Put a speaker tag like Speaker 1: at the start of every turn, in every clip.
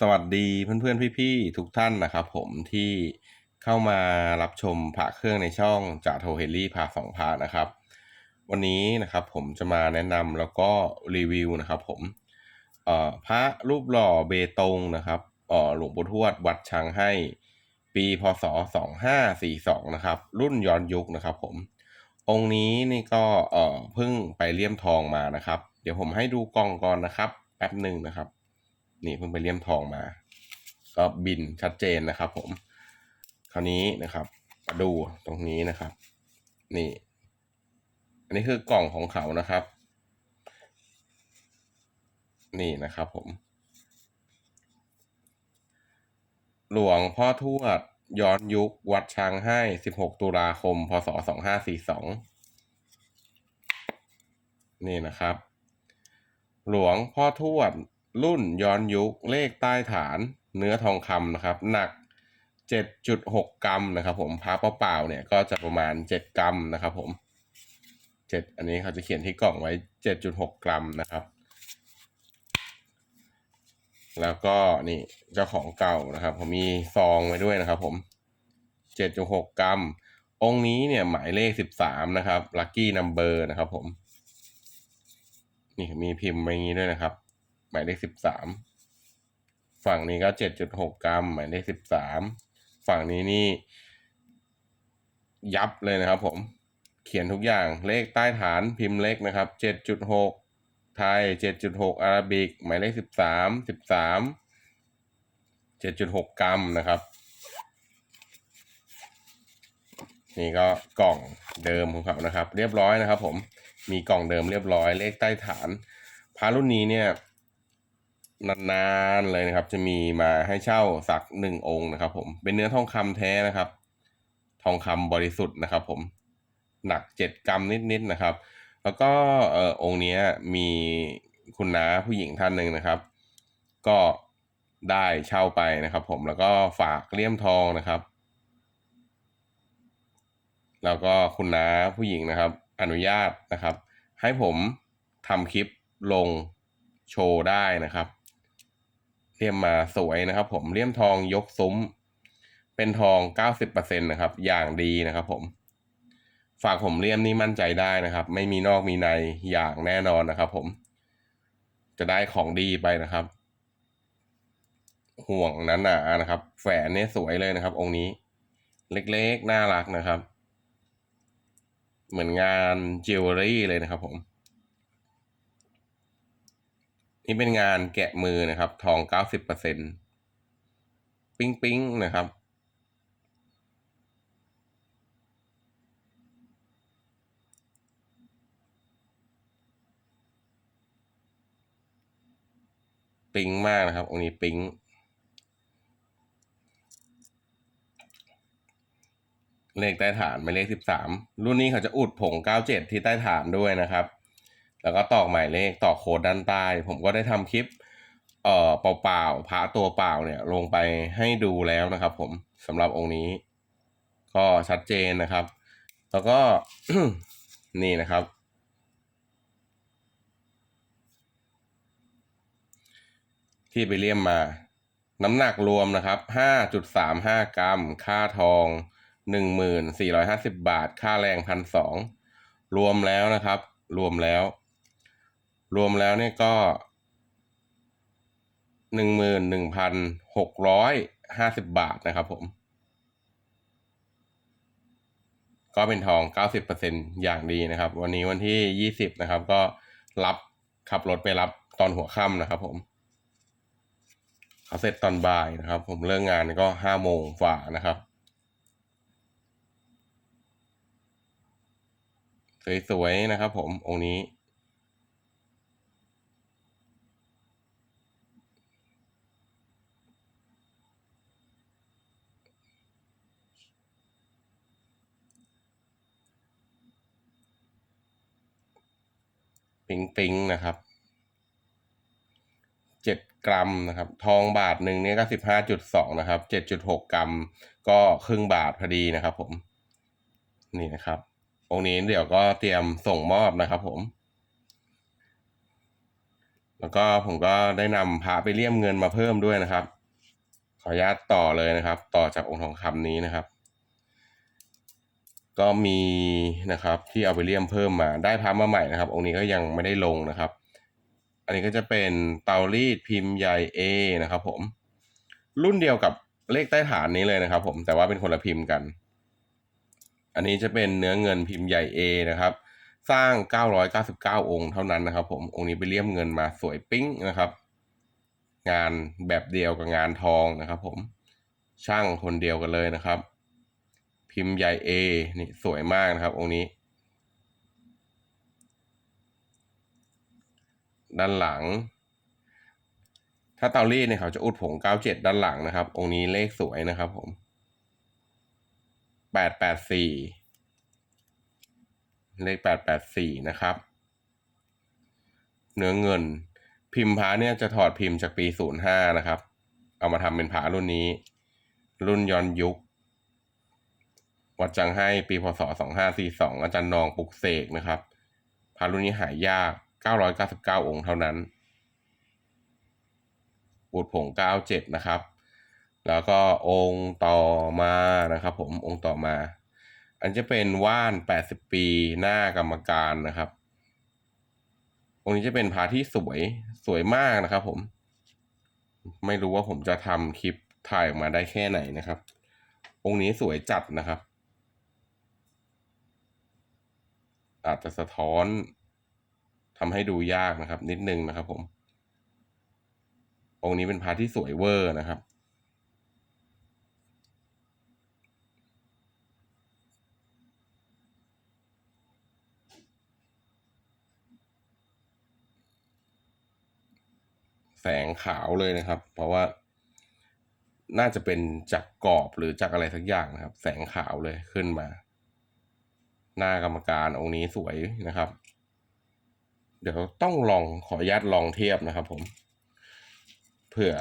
Speaker 1: สวัสดีเพื่อนๆ พี่ๆ ทุกท่านนะครับผมที่เข้ามารับชมพระเครื่องในช่องจ่าโทเฮลี่พาสองพานะครับ วันนี้นะครับผมจะมาแนะนำแล้วก็รีวิวนะครับผมเอ่อพระรูปหล่อเบตงนะครับเอ่อหลวงปู่ทวดวัดช้างให้ปีพศ 2542 นะครับ รุ่นย้อนยุคนะครับผมองค์นี้นี่ก็เอ่อเพิ่งไปเลี่ยมทองมานะครับ เดี๋ยวผมให้ดูกล่องก่อนนะครับแป๊บหนึ่งนะครับ นี่เพิ่งไปเลี่ยมทองมา ก็บินชัดเจนนะครับ ผม คราวนี้นะครับมาดูตรงนี้นะครับ นี่ อันนี้คือกล่องของเขานะครับ นี่นะครับ ผม หลวงพ่อทวดย้อนยุควัดช้างให้ 16 ตุลาคม พศ 2542 นี่นะครับ หลวงพ่อทวด รุ่นย้อนยุคเลขใต้ฐานเนื้อทองคำนะครับ หนัก 7.6 กรัมนะครับผมพระเปล่าๆเนี่ยก็จะประมาณ 7 กรัมนะครับผม 7 อันนี้เขาจะเขียนที่กล่องไว้ 7.6 กรัมนะครับ แล้วก็นี่เจ้าของเก่านะครับ ผมมีซองไว้ด้วยนะครับผม 7.6 กรัม องค์นี้เนี่ยหมายเลข 13 นะครับลัคกี้นัมเบอร์นะครับผม นี่มีพิมพ์ไว้อย่างนี้ด้วยนะครับ หมายเลข13ฝั่งนี้ก็7.6กกรัม หมายเลข13ฝั่งนี้นี่ยับเลยนะครับผมเขียนทุกอย่างเลขใต้ฐานพิมพ์เล็กนะครับ7.6ไทย7.6อาราบิก หมายเลข13 13 7.6กรัมนะครับ นี่ก็กล่องเดิมของเขานะครับ เรียบร้อยนะครับผมมีกล่องเดิมเรียบร้อยเลขใต้ฐานพารุ่นนี้เนี่ย นานๆเลยนะครับ จะมีมาให้เช่าสักหนึ่งองค์นะครับ ผมเป็นเนื้อทองคำแท้นะครับ ทองคำบริสุทธิ์นะครับ ผมหนักเจ็ดกรัมนิดๆนะครับ แล้วก็เอ่อองค์นี้มีคุณน้าผู้หญิงท่านหนึ่งนะครับ ก็ได้เช่าไปนะครับ ผมแล้วก็ฝากเลี่ยมทองนะครับ แล้วก็คุณน้าผู้หญิงนะครับ อนุญาตนะครับ ให้ผมทำคลิปลงโชว์ได้นะครับ เลี่ยมมาสวยนะครับ ผมเลี่ยมทองยกซุ้ม เป็นทอง 90%นะครับ อย่างดีนะครับผม ฝากผมเลี่ยมนี่มั่นใจได้นะครับ ไม่มีนอกมีในอย่างแน่นอนนะครับ ผม จะได้ของดีไปนะครับ ห่วงนั้นหนานะครับ แฝนเนี่ยสวยเลยนะครับ องค์นี้ เล็กๆ น่ารักนะครับ เหมือนงานจิวเวลรี่เลยนะครับผม นี่เป็นงานแกะมือนะครับ ทอง90%ปิ๊งปิ๊งนะครับปิ๊งมากนะครับองค์นี้ปิ๊งเลขใต้ฐานหมายเลขสิบสามรุ่นนี้เขาจะอุดผงเก้าเจ็ดที่ใต้ฐานด้วยนะครับ แล้วก็ตอกหมายเลขตอกโค้ดด้านใต้ ผมก็ได้ทำคลิปเอ่อเปล่าๆพระตัวเปล่าเนี่ยลงไปให้ดูแล้วนะครับ ผมสำหรับองค์นี้ ก็ชัดเจนนะครับ แล้วก็นี่นะครับ ที่ไปเลี่ยมมา น้ำหนักรวมนะครับ 5.35 กรัม ค่าทอง 1,450 บาท ค่าแรงพันสองรวมแล้วนะครับ รวมแล้ว รวมแล้วเนี่ยก็11,650บบาทนะครับผม ก็เป็นทอง90%อร์เซ็นอย่างดีนะครับ วันนี้วันที่20นะครับ ก็รับขับรถไปรับตอนหัวค่ำนะครับผมเขาเสร็จตอนบ่ายนะครับ ผมเลิกงานก็ห้าโมงฝ่านะครับ สวยๆนะครับผมองค์นี้ ปิงปิงนะครับเจ็ดกรัมนะครับ ทองบาทหนึ่งเนี่ยก็สิบห้าจุดสองนะครับเจ็ดจุดหกกรัม ก็ครึ่งบาทพอดีนะครับผมนี่นะครับองค์นี้เดี๋ยวก็เตรียมส่งมอบนะครับผม แล้วก็ผมก็ได้นำพระไปเลี่ยมเงินมาเพิ่มด้วยนะครับ ขออนุญาตต่อเลยนะครับ ต่อจากองค์ทองคำนี้นะครับ ก็มีนะครับที่เอาไปเลี่ยมเพิ่มมาได้พระมาใหม่นะครับ องค์นี้ก็ยังไม่ได้ลงนะครับ อันนี้ก็จะเป็นเตารีดพิมพ์ใหญ่ A นะครับ ผม รุ่นเดียวกับเลขใต้ฐานนี้เลยนะครับ ผมแต่ว่าเป็นคนละพิมพ์กัน อันนี้จะเป็นเนื้อเงินพิมพ์ใหญ่ A นะครับ สร้าง 999 องค์เท่านั้นนะครับ ผมองค์นี้ไปเลี่ยมเงินมาสวยปิ๊งนะครับ งานแบบเดียวกับงานทองนะครับ ผมช่างคนเดียวกันเลยนะครับ พิมพ์ใหญ่ A นี่สวยมากนะครับองค์นี้ ด้านหลัง ถ้าเตารีดเนี่ยเขาจะอุดผง 97 ด้านหลังนะครับ องค์นี้เลขสวยนะครับผม 884 เลข 884 นะครับเนื้อเงิน พิมพ์พระเนี่ยจะถอดพิมพ์จากปี 05 นะครับ เอามาทำเป็นพระรุ่นนี้ รุ่นย้อนยุค วัดจังให้ปีพศ 2542 อาจารย์นองปลุกเสกนะครับพระรุ่นนี้หายาก 999 องค์เท่านั้นปูดผง 97 นะครับ แล้วก็องค์ต่อมานะครับผมองค์ต่อมา อันจะเป็นว่าน 80 ปีหน้ากรรมการนะครับ องค์นี้จะเป็นพระที่สวยสวยมากนะครับผม ไม่รู้ว่าผมจะทำคลิปถ่ายออกมาได้แค่ไหนนะครับ องค์นี้สวยจัดนะครับ อาจจะสะท้อนทำให้ดูยากนะครับ นิดนึงนะครับผม องค์นี้เป็นพระที่สวยเวอร์นะครับ แสงขาวเลยนะครับ เพราะว่าน่าจะเป็นจากกรอบหรือจากอะไรสักอย่างนะครับ แสงขาวเลยขึ้นมา หน้ากรรมการองค์นี้สวยนะครับ เดี๋ยวต้องลองขออนุญาตลองเทียบนะครับผม เผื่อ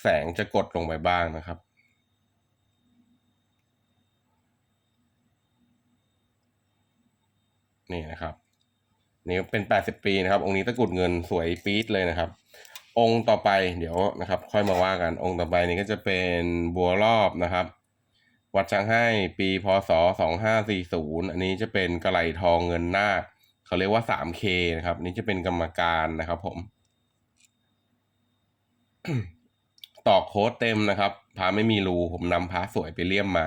Speaker 1: แสงจะกดลงไปบ้างนะครับนี่นะครับนี่เป็น 80 ปีนะครับ องค์นี้ตะกรุดเงินสวยปี๊ดเลยนะครับ องค์ต่อไปเดี๋ยวนะครับ ค่อยมาว่ากันองค์ต่อไปนี้ก็จะเป็นบัวรอบนะครับ วัดช้างให้ปีพศ 2540 อันนี้จะเป็นกระไหลทองเงินนาคเขาเรียกว่า 3K นะครับ นี่จะเป็นกรรมการนะครับผม ต่อโค้ดเต็มนะครับพาไม่มีรูผมนำพาสวยไปเลี่ยมมา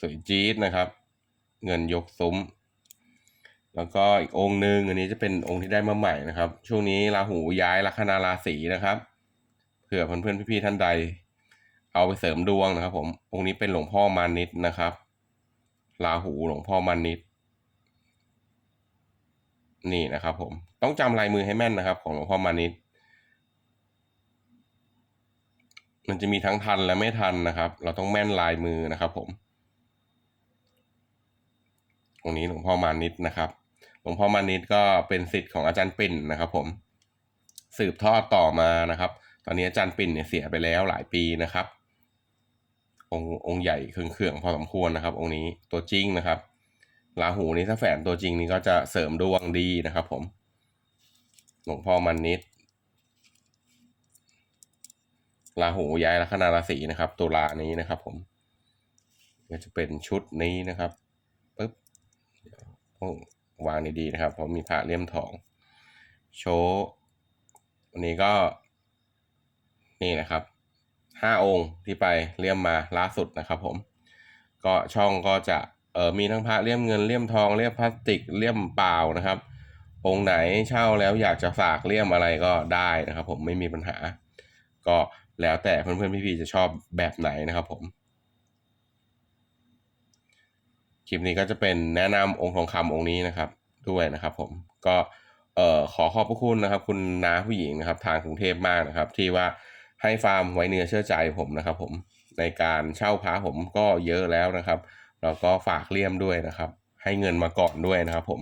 Speaker 1: สวยจี๊ดนะครับ เงินยกซุ้ม แล้วก็อีกองค์หนึ่งอันนี้จะเป็นองค์ที่ได้มาใหม่นะครับ ช่วงนี้ราหูย้ายลัคนาราศีนะครับ ผื่อเพื่อนๆพี่ๆท่านใด เอาไปเสริมดวงนะครับ ผมองค์นี้เป็นหลวงพ่อมานิดนะครับราหูหลวงพ่อมานิดนี่นะครับ ผมต้องจำลายมือให้แม่นนะครับ ของหลวงพ่อมานิดมันจะมีทั้งทันและไม่ทันนะครับ เราต้องแม่นลายมือนะครับ ผมองนี้หลวงพ่อมานิดนะครับ หลวงพ่อมานิดก็เป็นสิทธิ์ของอาจารย์ปิ่นนะครับ ผม สืบทอดต่อมานะครับ ตอนนี้อาจารย์ปิ่นเนี่ยเสียไปแล้วหลายปีนะครับ องค์องค์ใหญ่เครื่องๆพอสมควรนะครับ องค์นี้ตัวจริงนะครับราหูนี่ถ้าแฝนตัวจริงนี่ก็จะเสริมดวงดีนะครับผมหลวงพ่อมันนิดราหูย้ายลัคนาราศีนะครับ ตุลานี้นะครับ ผม ก็จะเป็นชุดนี้นะครับปึ๊บวต้องวางดีๆนะครับ เพราะมีพระเลี่ยมทอง โชว์วันนี้ก็ นี่นะครับห้าองค์ที่ไปเลี่ยมมาล่าสุดนะครับผมก็ช่องก็จะเออมีทั้งพระเลี่ยมเงินเลี่ยมทองเลี่ยมพลาสติกเลี่ยมเปล่านะครับ องค์ไหนเช่าแล้วอยากจะฝากเลี่ยมอะไรก็ได้นะครับ ผมไม่มีปัญหา ก็แล้วแต่เพื่อนๆพี่ๆจะชอบแบบไหนนะครับผมคลิปนี้ก็จะเป็นแนะนำองค์ทองคำองค์นี้นะครับ ด้วยนะครับ ผมก็เอ่อขอขอบพระคุณนะครับ คุณน้าผู้หญิงนะครับ ทางกรุงเทพมากนะครับ ที่ว่า ให้ฟาร์มไว้เนื้อเชื่อใจผมนะครับ ผมในการเช่าพระผมก็เยอะแล้วนะครับแล้วก็ฝากเลี่ยมด้วยนะครับ ให้เงินมาก่อนด้วยนะครับ ผม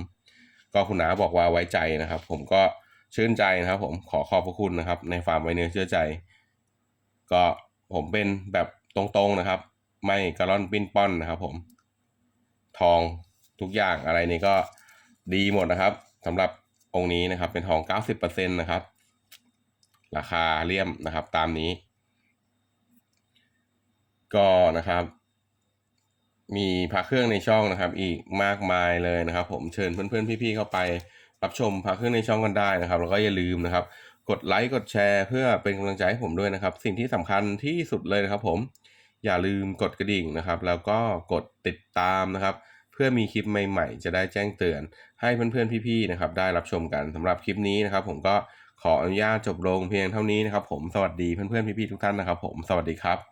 Speaker 1: ก็คุณน้าบอกว่าไว้ใจนะครับ ผมก็ชื่นใจนะครับ ผมขอขอบพระคุณนะครับ ในฟาร์มไว้เนื้อเชื่อใจ ก็ผมเป็นแบบตรงๆนะครับ ไม่กระล่อนปิ้นป้อนนะครับ ผมทองทุกอย่างอะไรนี่ก็ดีหมดนะครับสำหรับองค์นี้นะครับ เป็นทอง 90%นะครับ ราคาเลี่ยมนะครับตามนี้ ก็นะครับ มีพระเครื่องในช่องนะครับ อีกมากมายเลยนะครับ ผมเชิญเพื่อนๆพี่ๆเข้าไปรับชมพระเครื่องในช่องกันได้นะครับ แล้วก็อย่าลืมนะครับ กดไลค์กดแชร์เพื่อเป็นกำลังใจให้ผมด้วยนะครับ สิ่งที่สำคัญที่สุดเลยนะครับ ผมอย่าลืมกดกระดิ่งนะครับ แล้วก็กดติดตามนะครับ เพื่อมีคลิปใหม่ ๆ จะได้แจ้งเตือน ให้เพื่อนๆพี่ๆนะครับ ได้รับชมกันสำหรับคลิปนี้นะครับ ผมก็ ขออนุญาตจบลงเพียงเท่านี้นะครับผมสวัสดีเพื่อนๆพี่ๆทุกท่านนะครับผมสวัสดีครับ